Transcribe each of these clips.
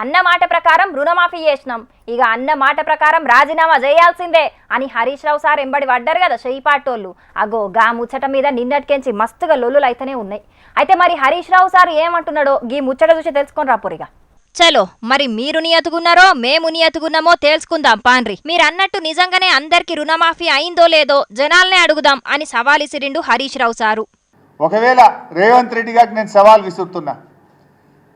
అన్న మాట ప్రకారం రుణమాఫీ చేసినాం. ఇక అన్న మాట ప్రకారం రాజీనామా చేయాల్సిందే అని హరీష్ రావు సార్ ఎంబడి పడ్డారు కదా చెయ్యిపాటోళ్ళు అగో గా ముచ్చట మీద నిన్నటికెంచి మస్తుగా లొల్లులు అయితేనే ఉన్నాయి. అయితే మరి హరీష్ రావు సార్ ఏమంటున్నాడో గీ ముచ్చట చూసి తెలుసుకొని రాపోరిగా చలో మరి మీరు నియతుకున్నారో మేము నియతుకున్నామో తేల్చుకుందాం పాన్రి మీరు అన్నట్టు నిజంగానే అందరికి రుణమాఫీ అయిందో లేదో జనాల్నే అడుగుదాం అని సవాలిసిరిండు హరీష్ రావు సారు. ఒకవేళ రేవంత్ రెడ్డి గారికి నేను సవాల్ విసురుతున్నా.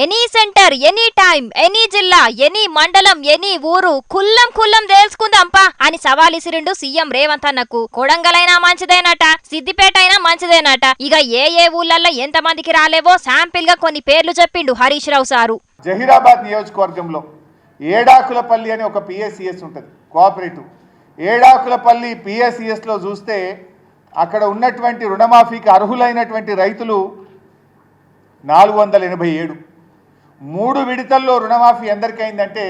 Any centre any time any జిల్లా ఎనీ మండలం ఎనీ ఊరు కుల్లం కుల్లం తేల్చుకుందాంపా అని సవాలిసిరిండు సీఎం రేవంత్ అన్నకు. కొడంగలైనా మంచిదేనట సిద్దిపేట అయినా మంచిదేనట. ఇక ఏ ఏ ఊళ్ళల్లో ఎంత మందికి రాలేవో శాంపిల్గా కొన్ని పేర్లు చెప్పిండు హరీష్ రావు సారు. జహీరాబాద్ నియోజకవర్గంలో ఏడాకులపల్లి అని ఒక పిఎస్సిఎస్ ఉంటుంది కోఆపరేటివ్. ఏడాకులపల్లి పిఎస్సిఎస్లో చూస్తే అక్కడ ఉన్నటువంటి రుణమాఫీకి అర్హులైనటువంటి రైతులు నాలుగు వందల ఎనభై ఏడు. మూడు విడతల్లో రుణమాఫీ ఎందరికి అయిందంటే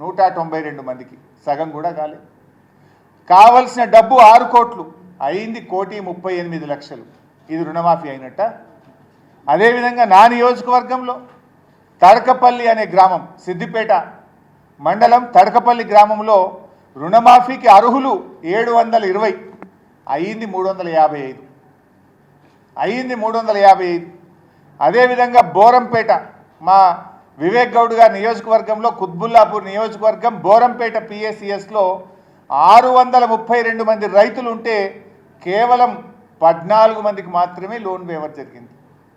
నూట తొంభై రెండు మందికి. సగం కూడా కాలేదు కావలసిన డబ్బు ఆరు కోట్లు. అయింది కోటి ముప్పై ఎనిమిది లక్షలు. ఇది రుణమాఫీ అయినట్ట? అదేవిధంగా నా నియోజకవర్గంలో తడకపల్లి అనే గ్రామం సిద్దిపేట మండలం తడకపల్లి గ్రామంలో రుణమాఫీకి అర్హులు ఏడు వందల ఇరవై. అయ్యింది మూడు వందల యాభై ఐదు. అయ్యింది మూడు వందల యాభై ఐదు. అదేవిధంగా బోరంపేట మా వివేక్ గౌడ్ గారి నియోజకవర్గంలో కుత్బుల్లాపూర్ నియోజకవర్గం బోరంపేట పిఎస్సిఎస్లో ఆరు వందల ముప్పై రెండు మంది రైతులు ఉంటే కేవలం పద్నాలుగు మందికి మాత్రమే లోన్ వేవర్ జరిగింది.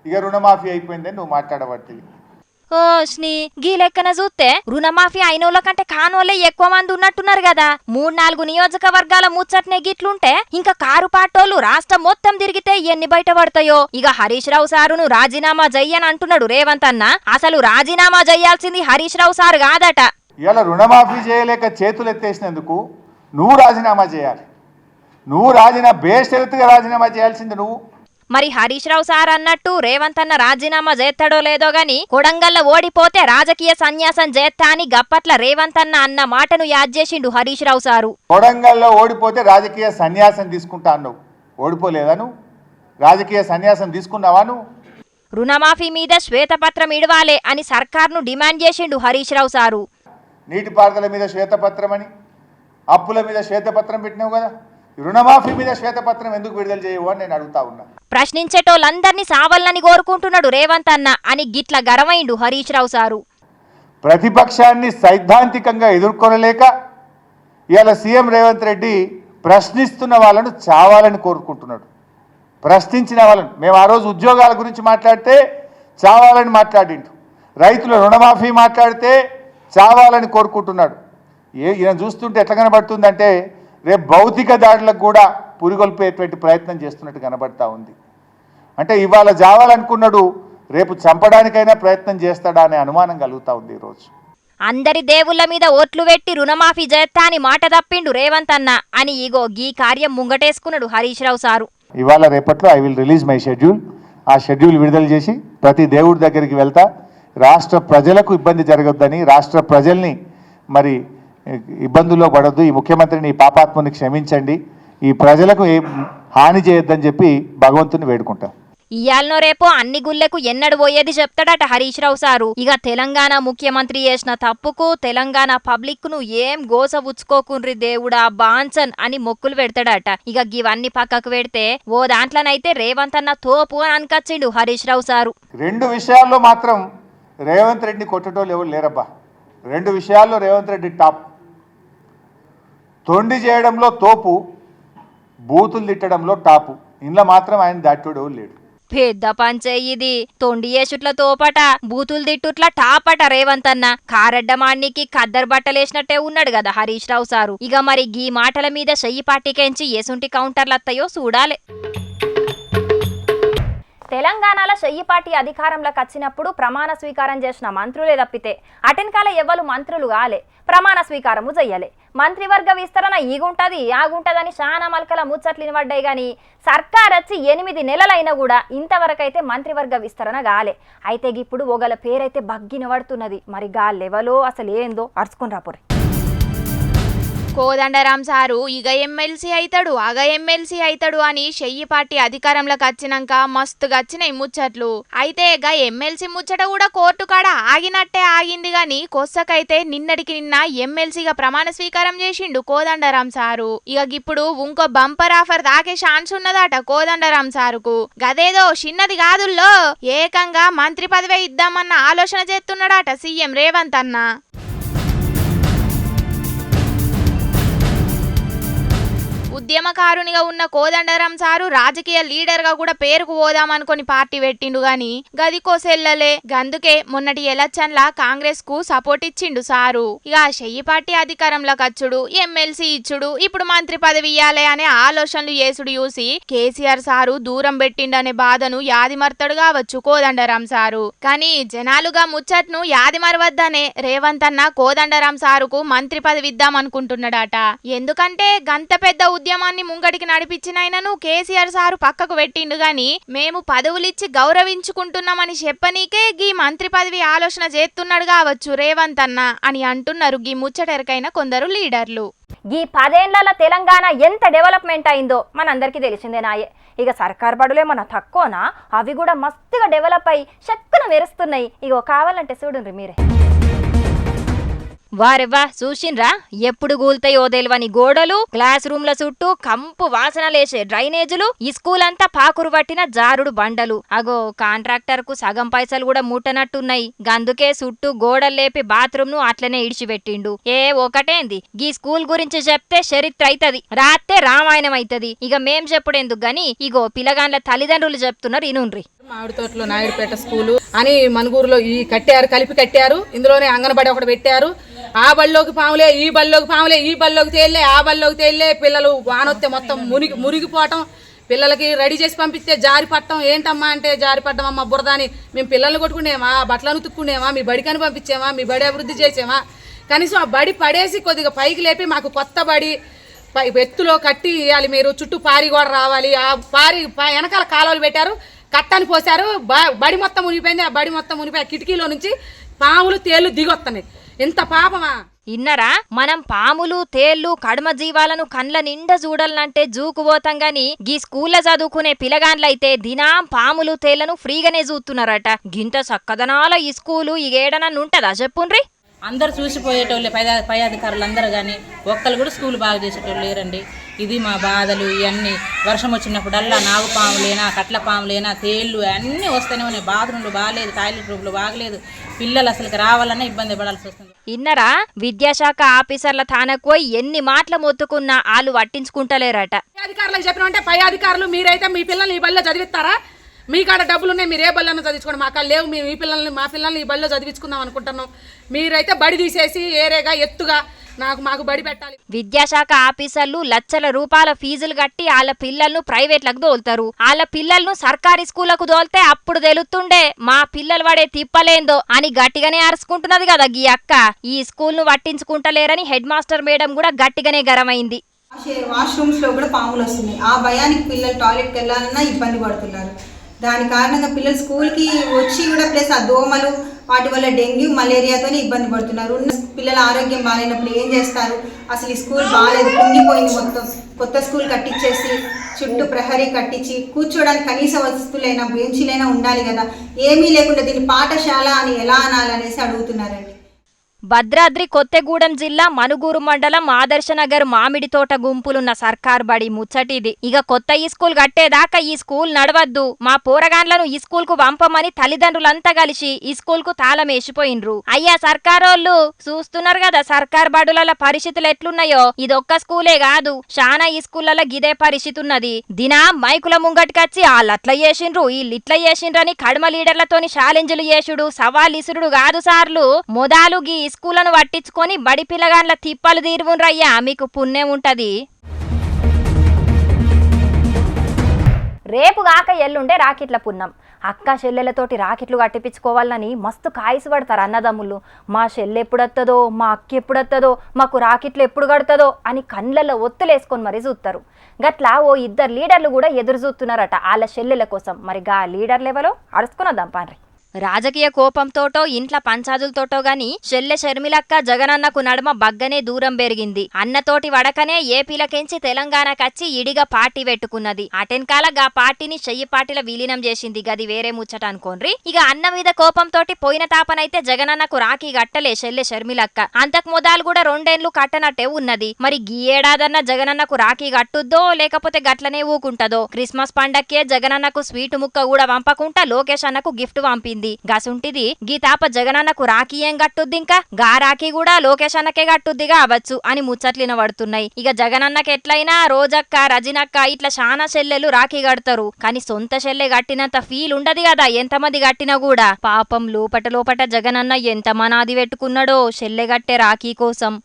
ఇక రుణమాఫీ అయిపోయిందని నువ్వు మాట్లాడబట్టి ఓ శ్రీ గీ లెక్కన చూస్తే రుణమాఫీ అయినోళ్ళ కంటే కానోళ్ళే ఎక్కువ మంది ఉన్నట్టున్నారు కదా. మూడు నాలుగు నియోజకవర్గాల ముచ్చట్నే గిట్లుంటే ఇంకా కారు పాటోళ్ళు రాష్ట్రం మొత్తం తిరిగితే ఎన్ని బయట పడతాయో ఇక హరీష్ రావు సారును రాజీనామా జయ్యని అంటున్నాడు రేవంత్ అన్న. అసలు రాజీనామా చేయాల్సింది హరీష్ రావు సారు కాదట. ఇలా రుణమాఫీ చేయలేక చేతులు ఎత్తేసినందుకు నువ్వు రాజీనామా చేయాలి. నువ్వు రాజీనామా బేషరతుగా రాజీనామా చేయాల్సింది నువ్వు. మరి హరీష్ రావు సార్ అన్నట్టు రేవంత్ అన్న రాజీనామా చేస్తాడో లేదో గాని కొడంగల్ల ఓడిపోతే రాజకీయ సన్యాసం చేస్తా అని గప్పట్ల రేవంత్ అన్న అన్న మాటను యాద్ చేసిండు హరీష్ రావు సారు. కొడంగల్లో ఓడిపోతే రాజకీయ సన్యాసం తీసుకుంటా అన్నావు. ఓడిపోలేదా నువ్వు? రాజకీయ సన్యాసం తీసుకున్నావా నువ్వు? రుణమాఫీ మీద శ్వేతపత్రం ఇడవాలే అని సర్కార్ను డిమాండ్ చేసిండు హరీష్ రావు సారు. నీటిపారుదల మీద శ్వేతపత్రం అని? అప్పుల మీద శ్వేతపత్రం పెట్టినావు కదా? రుణమాఫీ మీద శ్వేతపత్రం ఎందుకు విడుదల చేయవు అని నేను అడుగుతా ఉన్నా. ప్రశ్నించేటోళ్ళందర్నీ సావల్లని కోరుకుంటున్నాడు రేవంత్ అన్న అని గిట్ల గరమైండు హరీష్ రావు సారు. ప్రతిపక్షాన్ని సైద్ధాంతికంగా ఎదుర్కొనలేక ఇవాళ సీఎం రేవంత్ రెడ్డి ప్రశ్నిస్తున్న వాళ్ళను చావాలని కోరుకుంటున్నాడు. ప్రశ్నించిన వాళ్ళను. మేము ఆ రోజు ఉద్యోగాల గురించి మాట్లాడితే చావాలని మాట్లాడిండు. రైతుల రుణమాఫీ మాట్లాడితే చావాలని కోరుకుంటున్నాడు. ఏ ఈయన చూస్తుంటే ఎట్లా కనబడుతుందంటే రేపు భౌతిక దాడులకు కూడా పురిగొల్పేటువంటి ప్రయత్నం చేస్తున్నట్టు కనబడతా ఉంది. అంటే ఇవాళ చావాలనుకున్నాడు రేపు చంపడానికైనా ప్రయత్నం చేస్తాడా అనే అనుమానం కలుగుతా ఉంది ఈరోజు. అందరి దేవుళ్ళ మీద ఓట్లు పెట్టి రుణమాఫీ చేస్తా అని మాట తప్పిండు రేవంత్ అన్న అని ఇగో గీ కార్యం ముంగటేసుకున్నాడు హరీష్ రావు సారు. ఇవాళ రేపట్లో I will release my schedule. ఆ షెడ్యూల్ విడుదల చేసి ప్రతి దేవుడి దగ్గరికి వెళ్తా. రాష్ట్ర ప్రజలకు ఇబ్బంది జరగొద్దని రాష్ట్ర ప్రజల్ని మరి ఇబ్బందుల్లో పడొద్దు. ఈ ముఖ్యమంత్రిని ఈ పాపాత్మని క్షమించండి. ఈ ప్రజలకు ఏం హాని చేయొద్దని చెప్పి భగవంతుని వేడుకుంటా. ఇయాలనో రేపో అన్ని గుళ్ళకు ఎన్నడు పోయేది చెప్తాడట హరీష్ రావు సారు. ఇక తెలంగాణ ముఖ్యమంత్రి చేసిన తప్పుకు తెలంగాణ పబ్లిక్ను ఏం గోస ఉచ్చుకోకుండ్రి దేవుడా బాన్సన్ అని మొక్కులు పెడతాడట. ఇక గివన్నీ పక్కకు పెడితే ఓ దాంట్లోనైతే రేవంత్ అన్న తోపు అని అనకచ్చిండు హరీష్ రావు సారు. రెండు విషయాల్లో మాత్రం రేవంత్ రెడ్డిని కొట్టేటోళ్ళు ఎవరు లేరబ్బా. రెండు విషయాల్లో రేవంత్ రెడ్డి టాప్. తొండి చేయడంలో తోపు బూతులు తిట్టడంలో టాపు. ఇంట్లో మాత్రం ఆయన దాటోడు లేడు. పెద్ద పంచే ఇది. తొండి ఏసుట్ల తోపట బూతులు తిట్టుట్ల టాపట రేవంత్ అన్న. కారడ్డమాణికి కద్దరు బట్టలేసినట్టే ఉన్నాడు కదా హరీష్ రావు సారు. ఇక మరి గీ మాటల మీద చెయ్యి పాటికెంచి ఎసుంటి కౌంటర్లత్తయో చూడాలి. తెలంగాణలో చెయ్యి పార్టీ అధికారంలోకి వచ్చినప్పుడు ప్రమాణ స్వీకారం చేసిన మంత్రులే తప్పితే అటెన్కాల ఎవ్వరు మంత్రులు కాలే. ప్రమాణ స్వీకారము చెయ్యలే. మంత్రివర్గ విస్తరణ ఈగుంటది ఆగుంటదని చాలా మలకల ముచ్చట్లిని పడ్డాయి కానీ సర్కార్ వచ్చి ఎనిమిది నెలలైనా కూడా ఇంతవరకైతే మంత్రివర్గ విస్తరణ కాలే. అయితే ఇప్పుడు ఒకల పేరైతే బగ్గిన పడుతున్నది. మరి గాలెవలో అసలు ఏందో అరుచుకుని రాపోరే కోదండరాం సారు ఇగ ఎమ్మెల్సీ అవుతాడు అగ ఎమ్మెల్సీ అవుతాడు అని చెయ్యి పార్టీ అధికారంలోకి వచ్చినాక మస్తుగా వచ్చినాయి ముచ్చట్లు. అయితే ఇక ఎమ్మెల్సీ ముచ్చట కూడా కోర్టు కాడ ఆగినట్టే ఆగింది గాని కొස්සకైతే నిన్నటికి నిన్న ఎమ్మెల్సీగా ప్రమాణ స్వీకారం చేసిండు కోదండరాం సారు. ఇక ఇప్పుడు ఇంకో బంపర్ ఆఫర్ దాకే ఛాన్స్ ఉన్నదట కోదండరాం సారుకు. గదేదో చిన్నది కాదుల్లో ఏకంగా మంత్రి పదవి ఇద్దామన్న ఆలోచన చేస్తున్నాడట సీఎం రేవంత్ అన్న. ఉద్యమకారునిగా ఉన్న కోదండరాం సారు రాజకీయ లీడర్గా కూడా పేరుకు పోదామనుకొని పార్టీ పెట్టిండు గాని గది కోసెల్లలే గందుకే మొన్నటి ఎలక్షన్ల కాంగ్రెస్కు సపోర్ట్ ఇచ్చిండు సారు. ఇక షెయ్యి పార్టీ అధికారంలో వచ్చుడు ఎమ్మెల్సీ ఇచ్చుడు ఇప్పుడు మంత్రి పదవి ఇయ్యాలే అనే ఆలోచనలు చేసుడు చూసి కేసీఆర్ సారు దూరం పెట్టిండనే బాధను యాదిమర్తడు కావచ్చు కోదండరాం సారు. కానీ జనాలుగా ముచ్చట్ను యాదిమరవద్దనే రేవంత్ అన్న కోదండరాం సారుకు మంత్రి పదవి ఇద్దాం అనుకుంటున్నాడట ఎందుకంటే గంత పెద్ద ఉద్యమం కార్యక్రమాన్ని ముంగడికి నడిపించిన ఆయనను కేసీఆర్ సారు పక్కకు పెట్టిండు గాని మేము పదవులిచ్చి గౌరవించుకుంటున్నామని చెప్పనీకే గీ మంత్రి పదవి ఆలోచన చేస్తున్నాడు కావచ్చు రేవంత్ అన్న అని అంటున్నారు గీ ముచ్చటెరకైన కొందరు లీడర్లు. ఈ పదేళ్ళలో తెలంగాణ ఎంత డెవలప్మెంట్ అయిందో మనందరికీ తెలిసిందే నాయే. ఇక సర్కార్ బడులే మన తక్కువనా? అవి కూడా మస్తుగా డెవలప్ అయ్యి చక్కన మెరుస్తున్నాయి. ఇగో కావాలంటే చూడండి మీరే. వారెవ్వా చూసిండ్రా? ఎప్పుడు గూల్తాయో తెలివని గోడలు క్లాస్ రూమ్ల చుట్టూ కంపు వాసనలేసే డ్రైనేజులు ఈ స్కూల్ అంతా పాకురు పట్టిన జారుడు బండలు. అగో కాంట్రాక్టర్కు సగం పైసలు కూడా ముట్టనట్టున్నాయి గందుకే చుట్టూ గోడలు లేపి బాత్రూమ్ను అట్లనే ఇడిచిపెట్టిండు. ఏ ఒకటేంది? గీ స్కూల్ గురించి చెప్తే చరిత్ర అయితది. రాత్తే రామాయణం అయితది. ఇక మేం చెప్పుడెందుకు గాని? ఇగో పిల్లగాండ్ల తల్లిదండ్రులు చెప్తున్నారు ఇనుండ్రి. మామిడి తోటలో నాయుడుపేట స్కూలు అని మనుగూరులో ఈ కట్టారు కలిపి కట్టారు. ఇందులోనే అంగనబడి ఒకటి పెట్టారు. ఆ బళ్ళలోకి పాములే ఈ బళ్ళలోకి పాములే ఈ బళ్ళలోకి తేలే ఆ బళ్ళలోకి తేలే పిల్లలు వానొత్తే మొత్తం మునిగి మురిగిపోవటం. పిల్లలకి రెడీ చేసి పంపిస్తే జారి పట్టం ఏంటమ్మా అంటే జారి పట్టం అమ్మ బురదాని. మేము పిల్లల్ని కొట్టుకునేమా బట్టలను ఉతుక్కునేమా మీ బడికని పంపించేవా? మీ బడి అభివృద్ధి చేసేవా? కనీసం ఆ బడి పడేసి కొద్దిగా పైకి లేపి మాకు కొత్త బడి పై ఎత్తులో కట్టి ఇవ్వాలి మీరు. చుట్టూ పారి కూడా రావాలి. ఆ పారి వెనకాల కాలువలు పెట్టారు. కట్టని పోసారు బ- బడి మొత్తం మునిగిపోయింది. ఆ బడి మొత్తం మునిగిపోయి కిటికీలో నుంచి పాములు తేళ్ళు దిగొస్తున్నాయి. ఇంత పాపమా? ఇన్నరా మనం పాములు తేళ్ళు కడమ జీవాలను కండ్ల నిండా చూడాలంటే జూకు పోతాం గాని గీ స్కూల్లో చదువుకునే పిలగాండ్లయితే దినాం పాములు తేళ్ళను ఫ్రీగానే చూస్తున్నారట. గింత చక్కదనాల ఈ స్కూలు ఈ ఏడనన్ను ఉంటదా చెప్పుండ్రి? అందరు చూసిపోయేటోళ్ళే పై పై అధికారులు అందరూ కానీ ఒక్కరు కూడా స్కూల్ బాగా చేసేటోళ్ళు లేరండి. ఇది మా బాధలు ఇవన్నీ వర్షం వచ్చినప్పుడల్లా నాగు పాములేనా కట్ల పాములేనా తేళ్ళు అన్నీ వస్తూనే ఉన్నాయి. బాత్రూమ్లు బాగాలేదు టాయిలెట్ రూమ్లు బాగలేదు. పిల్లలు అసలుకి రావాలన్నా ఇబ్బంది పడాల్సి వస్తుంది. ఇన్నరా విద్యాశాఖ ఆఫీసర్ల తానకు పోయి ఎన్ని మాటలు మొత్తుకున్నా ఆళ్ళు పట్టించుకుంటలేరట. పై అధికారులకు చెప్పినామంటే పై అధికారులు మీరైతే మీ పిల్లల్ని ఈ బడిలో చదివిస్తారా? మీ కాడ డబ్బులు ఉన్నాయి మీరు ఏ బళ్ళను చదివించుకోండి. మా కాడ లేవు మేము ఈ పిల్లల్ని మా పిల్లల్ని ఈ బడిలో చదివించుకుందాం అనుకుంటున్నాం. మీరైతే బడి తీసేసి ఏరేగా ఎత్తుగా నాకు మాకు బడి పెట్టాలి. విద్యాశాఖ ఆఫీసర్లు లక్షల రూపాయల ఫీజులు కట్టి వాళ్ళ పిల్లలను ప్రైవేట్లకు దోల్తారు వాళ్ళ పిల్లలను సర్కారీ స్కూళ్ళకు దోల్తే అప్పుడు తెలుస్తుండే మా పిల్లలు పడే తిప్పలేందో అని గట్టిగానే అరుచుకుంటున్నది కదా గీ అక్క. ఈ స్కూల్ను పట్టించుకుంటలేరని హెడ్ మాస్టర్ మేడం కూడా గట్టిగానే గరమైంది. వాష్- వాష్రూమ్స్లో కూడా పాములు వస్తున్నాయి. ఆ భయానికి పిల్లలు టాయిలెట్కి వెళ్ళాలన్నా ఇబ్బంది పడుతున్నారు. దాని కారణంగా పిల్లలు స్కూల్కి వచ్చి కూడా ప్లస్ ఆ దోమలు వాటి వల్ల డెంగ్యూ మలేరియాతోనే ఇబ్బంది పడుతున్నారు. ఉన్న పిల్లల ఆరోగ్యం బాగాలేనప్పుడు ఏం చేస్తారు? అసలు ఈ స్కూల్ బాగాలేదు కుంగిపోయింది మొత్తం. కొత్త స్కూల్ కట్టించేసి చుట్టూ ప్రహరీ కట్టించి కూర్చోడానికి కనీస వస్తువులైనా బెంచీలైనా ఉండాలి కదా. ఏమీ లేకుండా దీన్ని పాఠశాల అని ఎలా అనాలనేసి అడుగుతున్నారండి. భద్రాద్రి కొత్తగూడెం జిల్లా మనుగూరు మండలం ఆదర్శనగర్ మామిడి తోట గుంపులున్న సర్కార్ బడి ముచ్చటిది. ఇక కొత్త ఈ స్కూల్ కట్టేదాకా ఈ స్కూల్ నడవద్దు. మా పోరగాండ్లను ఈ స్కూల్కు పంపమని తల్లిదండ్రులంతా కలిసి ఈ స్కూల్కు తాళమేసిపోయినరు అయ్యా సర్కారోళ్ళు చూస్తున్నారు కదా సర్కార్ బడుల పరిస్థితులు ఎట్లున్నాయో? ఇదొక్క స్కూలే కాదు శానా ఈ స్కూళ్ళలో గిదే పరిస్థితి ఉన్నది దినా మైకుల ముంగటికచ్చి వాళ్ళు అట్లా చేసిండ్రు వీళ్ళు ఇట్లా చేసిండ్రని కడమ లీడర్లతోని ఛాలెంజ్లు చేసుడు సవాల్ ఇసురుడు కాదు సార్లు. మొదాలు గీ స్కూళ్ళను పట్టించుకొని బడి పిల్లగాండ్ల తిప్పలు తీరువుండ్రయ్యా మీకు పుణ్యం ఉంటది. రేపు కాక ఎల్లుండే రాకిట్ల పున్నం. అక్క చెల్లెలతోటి రాకెట్లు కట్టిపించుకోవాలని మస్తు కాయసు పడతారు అన్నదమ్ములు. మా చెల్లె ఎప్పుడొత్తదో మా అక్క ఎప్పుడు మాకు రాకెట్లు ఎప్పుడు కడుతుందో అని కండ్లలో ఒత్తులేసుకొని మరీ చూస్తారు గట్లా ఓ ఇద్దరు లీడర్లు కూడా ఎదురు చూస్తున్నారట వాళ్ళ చెల్లెల కోసం. మరి గా లీడర్ ఎవరో? అరుచుకున్నద్దాం పాన్రీ. రాజకీయ కోపంతోటో ఇంట్ల పంచాదులతోటో గాని చెల్లె షర్మిలక్క జగనన్నకు నడుమ బగ్గనే దూరం పెరిగింది అన్నతోటి వడకనే ఏపీలకెంచి తెలంగాణకచ్చి ఇడిగా పార్టీ పెట్టుకున్నది అటెన్కాల గా పార్టీని చెయ్యి పార్టీల విలీనం చేసింది గది వేరే ముచ్చట అనుకోన్రి ఇక అన్న మీద కోపంతోటి పోయిన తాపనైతే జగనన్నకు రాఖీ గట్టలే చెల్లె షర్మిలక్క. అంతకు మొదలు కూడా రెండేండ్లు కట్టనట్టే ఉన్నది. మరి గీ ఏడాదన్న జగనన్నకు రాఖీ కట్టుద్దో లేకపోతే గట్లనే ఊకుంటదో? క్రిస్మస్ పండక్కే జగనన్నకు స్వీట్ ముక్క కూడా పంపకుండా లోకేష్ అన్నకు గిఫ్ట్ పంపింది గసుంటిది గీతాప జగనన్నకు రాఖీ ఏం కట్టుద్ది ఇంకా గా రాఖీ కూడా లోకేష్ అన్నకే కట్టుద్ది కావచ్చు అని ముచ్చట్లిన పడుతున్నాయి. ఇక జగనన్నకి ఎట్లయినా రోజక్క రజినక్క ఇట్లా శానా చెల్లెలు రాఖీ కడతారు. కానీ సొంత చెల్లె కట్టినంత ఫీల్ ఉండదు కదా ఎంతమంది కట్టినా కూడా. పాపం లోపట లోపట జగనన్న ఎంత మనాది పెట్టుకున్నాడో చెల్లె కట్టే రాఖీ కోసం.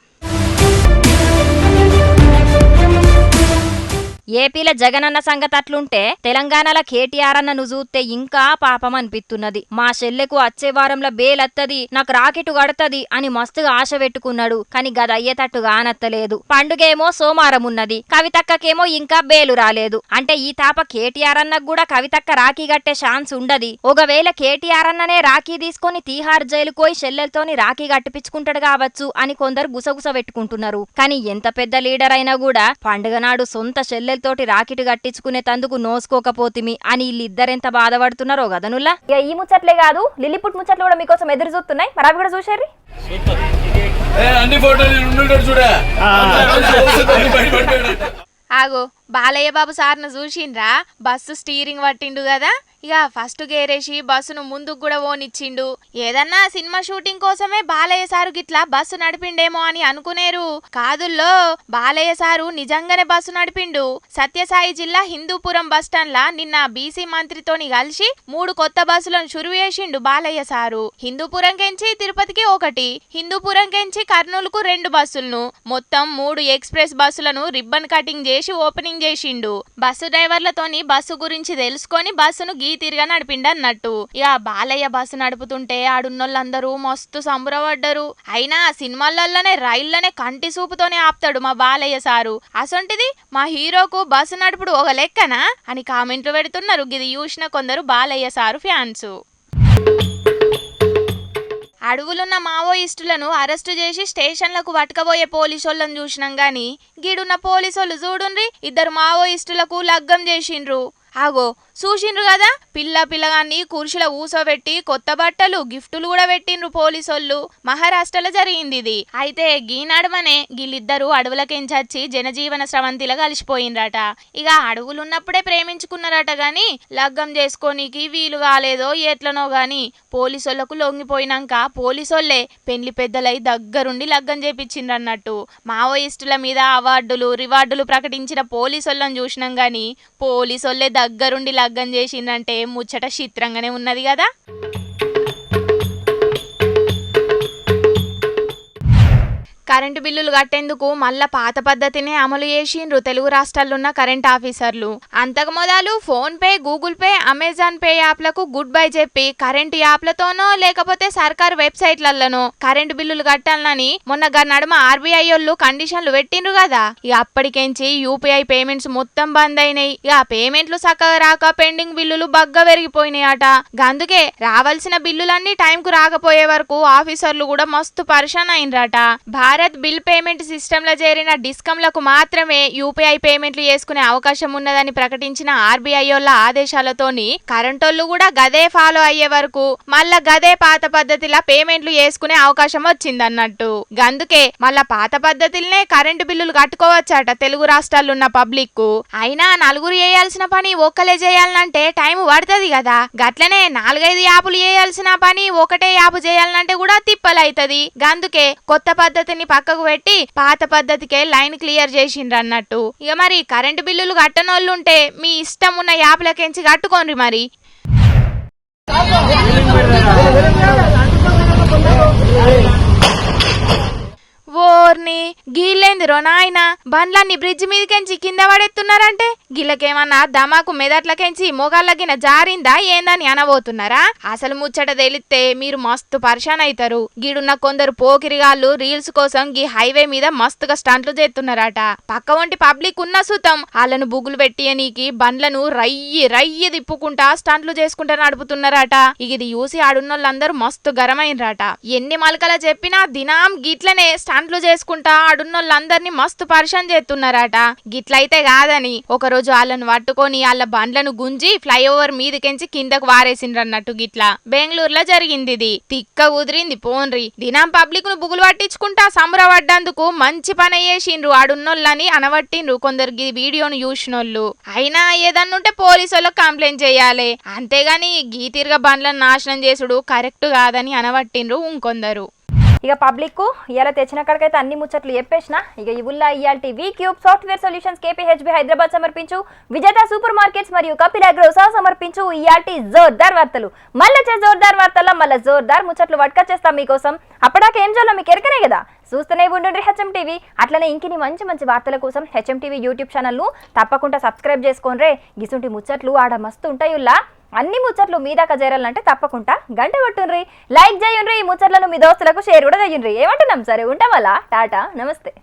ఏపీల జగనన్న సంగతి అట్లుంటే తెలంగాణల కేటీఆర్ అన్నను చూస్తే ఇంకా పాపం అనిపిస్తున్నది. మా చెల్లెకు వచ్చే వారంలో బేలత్తది నాకు రాకెట్ కడతది అని మస్తుగా ఆశ పెట్టుకున్నాడు. కాని గది అయ్యేటట్టు కానత్తలేదు. పండుగేమో సోమారం ఉన్నది. కవితక్కకేమో ఇంకా బేలు రాలేదు. అంటే ఈ తాప కేటీఆర్ అన్నకు కూడా కవితక్క రాఖీ కట్టే ఛాన్స్ ఉండది. ఒకవేళ కేటీఆర్ అన్ననే రాఖీ తీసుకొని తీహార్ జైలుకు పోయి చెల్లెలతోని రాఖీ కట్టిపించుకుంటాడు కావచ్చు అని కొందరు గుసగుస పెట్టుకుంటున్నారు. కానీ ఎంత పెద్ద లీడర్ అయినా కూడా పండుగ నాడు సొంత చెల్లెలతోటి రాకెట్ కట్టించుకునే తందుకు నోసుకోకపోతిమి అని వీళ్ళిద్దరెంత బాధపడుతున్నారో గదనుల్లా ఇక ఈ ముచ్చట్లే కాదు లిల్లిపుట్ ముచ్చట్లు కూడా మీకోసం ఎదురు చూస్తున్నాయి. మరి అవి కూడా చూసారు. ఆగో బాలయ్య బాబు సార్ను చూసిండ్రా? బస్సు స్టీరింగ్ పట్టిండు కదా? ఇక ఫస్ట్ గేరేసి బస్సును ముందుకు కూడా ఓనిచ్చిండు ఏదన్నా సినిమా షూటింగ్ కోసమే బాలయ్య సారు గిట్లా బస్సు నడిపిండేమో అని అనుకునేరు. కాదుల్లో బాలయ్య సారు నిజంగానే బస్సు నడిపిండు. సత్యసాయి జిల్లా హిందూపురం బస్టాండ్లా నిన్న బీసీ మంత్రితోని కలిసి మూడు కొత్త బస్సులను చురువు చేసిండు బాలయ్య సారు. హిందూపురం కెంచి తిరుపతికి ఒకటి హిందూపురం కెంచి కర్నూలుకు రెండు బస్సులను. మొత్తం మూడు ఎక్స్ప్రెస్ బస్సులను రిబ్బన్ కటింగ్ చేసి ఓపెనింగ్ చేసిండు. బస్సు డ్రైవర్లతోని బస్సు గురించి తెలుసుకొని బస్సును గీ తిరిగా నడిపిండు అన్నట్టు. ఇక బాలయ్య బస్సు నడుపుతుంటే ఆడున్నోళ్ళందరూ మస్తు సంబరపడ్డరు. అయినా ఆ సినిమాలలోనే రైళ్ళనే కంటి సూపుతోనే ఆపుతాడు మా బాలయ్య సారు. అసొంటిది మా హీరోకు బస్సు నడుపుడు ఒక లెక్కనా? అని కామెంట్లు పెడుతున్నారు. గిది చూసిన కొందరు బాలయ్య సారు ఫ్యాన్స్. అడవులున్న మావోయిస్టులను అరెస్టు చేసి స్టేషన్లకు పట్టుకపోయే పోలీసోళ్ళని చూసినాం గాని గీడున్న పోలీసోళ్ళు చూడుండ్రి ఇద్దరు మావోయిస్టులకు లగ్గం చేసిండ్రు. ఆగో చూసిండ్రు కదా? పిల్ల పిల్లగాన్ని కుర్చీలో ఊసోబెట్టి కొత్త బట్టలు గిఫ్టులు కూడా పెట్టిండ్రు పోలీసోళ్ళు. మహారాష్ట్రలో జరిగింది ఇది. అయితే గీనడమనే వీళ్ళిద్దరూ అడవులకెంచచ్చి జనజీవన స్రవంతిలో కలిసిపోయిండ్రట. ఇక అడవులున్నప్పుడే ప్రేమించుకున్నారట గాని లగ్గం చేసుకోనీకి వీలు కాలేదో ఎట్లనో గాని పోలీసోళ్ళకు లొంగిపోయినాక పోలీసోళ్ళే పెళ్ళి పెద్దలై దగ్గరుండి లగ్గం చేపించిండ్రు అన్నట్టు మావోయిస్టుల మీద అవార్డులు రివార్డులు ప్రకటించిన పోలీసోళ్ళని చూసినాం గాని పోలీసోళ్ళే దగ్గరుండి లగ్గం చేసిందంటే ముచ్చట చిత్రంగానే ఉన్నది కదా. కరెంటు బిల్లులు కట్టేందుకు మళ్ళా పాత పద్ధతినే అమలు చేసిండ్రు తెలుగు రాష్ట్రాల్లో ఉన్న కరెంట్ ఆఫీసర్లు. అంతకు మొదలు PhonePe Google pay Amazon pay యాప్లకు goodbye చెప్పి కరెంటు యాప్లతోనో లేకపోతే సర్కార్ వెబ్సైట్లలోనో కరెంటు బిల్లులు కట్టాలని మొన్న గా నడుమ ఆర్బీఐ వాళ్ళు కండిషన్లు పెట్టిండ్రు కదా. ఇక అప్పటికెంచి యూపీఐ పేమెంట్స్ మొత్తం బంద్ అయినాయి. ఇక పేమెంట్లు చక్కగా రాక పెండింగ్ బిల్లులు బగ్గ పెరిగిపోయినాయట. అందుకే రావాల్సిన బిల్లులన్నీ టైంకు రాకపోయే వరకు ఆఫీసర్లు కూడా మస్తు పరిశాన్ అయినరట. భారత్ బిల్ పేమెంట్ సిస్టంలో చేరిన డిస్కంలకు మాత్రమే యూపీఐ పేమెంట్లు చేసుకునే అవకాశం ఉన్నదని ప్రకటించిన ఆర్బీఐ వాళ్ళ ఆదేశాలతోని కరెంటోళ్ళు కూడా గదే ఫాలో అయ్యే వరకు మళ్ళా గదే పాత పద్ధతిలా పేమెంట్లు చేసుకునే అవకాశం వచ్చిందన్నట్టు. గందుకే మళ్ళా పాత పద్ధతిలోనే కరెంటు బిల్లులు కట్టుకోవచ్చట తెలుగు రాష్ట్రాల్లో ఉన్న పబ్లిక్కు అయినా నలుగురు చేయాల్సిన పని ఒక్కలే చేయాలంటే టైం పడుతుంది కదా గట్లనే నాలుగైదు యాపులు చేయాల్సిన పని ఒకటే యాపు చేయాలంటే కూడా తిప్పలైతది. గందుకే కొత్త పద్ధతిని పక్కకు పెట్టి పాత పద్ధతికే లైన్ క్లియర్ చేసిండ్రు అన్నట్టు. ఇక మరి కరెంటు బిల్లులు కట్టనోళ్ళు ఉంటే మీ ఇష్టం ఉన్న యాప్లకెంచి కట్టుకోండి మరి. ఓర్ని గీళ్ళేందిరో నాయన? బండ్లన్నీ బ్రిడ్జ్ మీదకెంచి కింద పడేస్తున్నారంటే గిల్లకేమన్నా దమాకు మెదట్లకెంచి మొగాళ్ళగిన జారిందా ఏందని అనబోతున్నారా? అసలు ముచ్చట తెలిస్తే మీరు మస్తు పరిశాన్ అవుతారు గీడున్న కొందరు పోకిరిగాళ్ళు రీల్స్ కోసం గీ హైవే మీద మస్తుగా స్టంట్లు చేస్తున్నారట. పక్క వంటి పబ్లిక్ ఉన్న సుతం వాళ్ళను బుగులు పెట్టియనీకి బండ్లను రయ్యి రయ్యి తిప్పుకుంటా స్టంట్లు చేసుకుంటా నడుపుతున్నారట. ఇది చూసి ఆడున్నోళ్ళందరూ మస్తు గరమైనరాట ఎన్ని మలకల చెప్పినా దినాం గిట్లనే స్టంట్లు చేసుకుంటా ఆడున్నోళ్ళందరినీ మస్తు పరిశాన్ చేస్తున్నారట గిట్లయితే కాదని ఒకరోజు వాళ్ళను పట్టుకొని వాళ్ళ బండ్లను గుంజి ఫ్లైఓవర్ మీదకెంచి కిందకు వారేసిండ్రన్నట్టు గిట్లా. బెంగళూరులో జరిగింది ఇది తిక్క కుదిరింది పోన్రి. దినం పబ్లిక్ను బుగులు పట్టించుకుంటా సంబరపడ్డందుకు మంచి పని చేసిండ్రు ఆడున్నోళ్ళని అనబట్టిండ్రు కొందరికి ఈ వీడియోను చూసినోళ్ళు. అయినా ఏదన్నుంటే పోలీసు వాళ్ళకి కంప్లైంట్ చేయాలి. అంతేగాని గీతిర్గా బండ్లను నాశనం చేసుడు కరెక్ట్ కాదని అనబట్టిండ్రు ఇంకొందరు. ఇక పబ్లిక్ ఇలా తెచ్చిన కాడికైతే అన్ని ముచ్చట్లు చెప్పేసిన ఇక ఇవుల్లా ఇయాల్టీ V cube software solutions KPHB Hyderabad సమర్పించు విజేత సూపర్ మార్కెట్స్ మరియు కపిల్ అగ్రో సహా సమర్పించు ఇయాల్టీ జోర్దార్ వార్తలు. మళ్ళీ జోర్దార్ వార్తల్లో మళ్ళీ జోర్దార్ ముచ్చట్లు పట్టుకొచ్చేస్తాం మీకోసం. అప్పటిదాకా ఏం చేయాలో మీకు ఎరకనే కదా? చూస్తూనే ఉండండి హెచ్ఎం టీవీ అట్లనే ఇంకిని మంచి మంచి వార్తల కోసం హెచ్ఎం టీవీ యూట్యూబ్ ఛానల్ను తప్పకుండా సబ్స్క్రైబ్ చేసుకోండి గిసుంటి ముచ్చట్లు ఆడ మస్తు ఉంటాయుల్లా అన్ని ముచ్చట్లు మీ దాకా చేరాలంటే తప్పకుండా గంట పట్టుండ్రి లైక్ చేయండి ఈ ముచ్చట్లను మీ దోస్తులకు షేర్ కూడా చేయండి ఏమంటున్నాం సరే? ఉంటాం అలా. టాటా. నమస్తే.